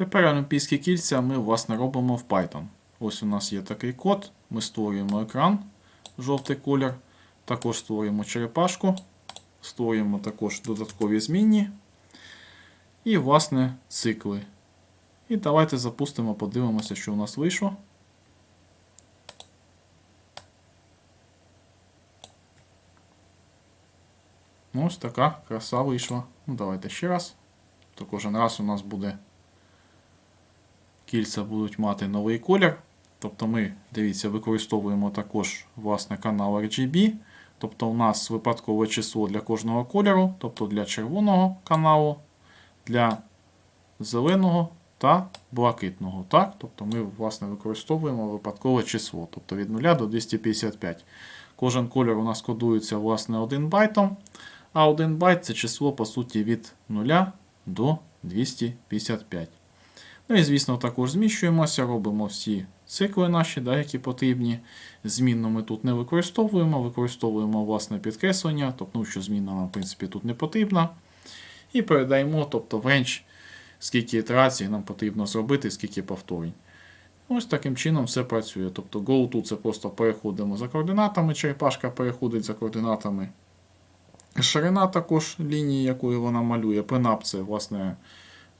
Тепер олімпійські кільця ми власне робимо в Python. Ось у нас є такий код. Ми створюємо екран, жовтий колір. Також створюємо черепашку, створюємо також додаткові змінні. І, власне, цикли. І давайте запустимо, подивимося, що у нас вийшло. Ось така краса вийшла. Ну, давайте ще раз. То кожен раз у нас буде кільця будуть мати новий колір. Тобто ми, дивіться, використовуємо також власне канал RGB. Тобто у нас випадкове число для кожного кольору, тобто для червоного каналу, для зеленого та блакитного. Так? Тобто ми власне використовуємо випадкове число, тобто від 0 до 255. Кожен кольор у нас кодується власне 1 байтом, а 1 байт це число по суті від 0 до 255. Ну і, звісно, також зміщуємося, робимо всі цикли наші, да, які потрібні. Змінну ми тут не використовуємо, використовуємо власне підкреслення, тобто, ну, що змінна нам, в принципі, тут не потрібна. І передаємо тобто, в ренч, скільки ітерацій нам потрібно зробити, скільки повторень. Ось таким чином все працює. Тобто GoTo це просто переходимо за координатами, черепашка переходить за координатами. Ширина також лінії, якою вона малює. Pin-up це власне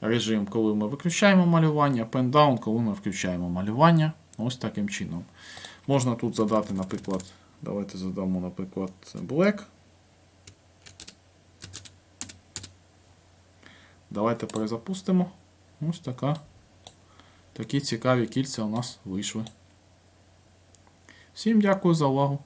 режим, коли ми виключаємо малювання, Pen-down, коли ми включаємо малювання. Ось таким чином. Можна тут задати, наприклад, давайте задамо, наприклад, Black. Давайте перезапустимо. Ось така. Такі цікаві кільця у нас вийшли. Всім дякую за увагу.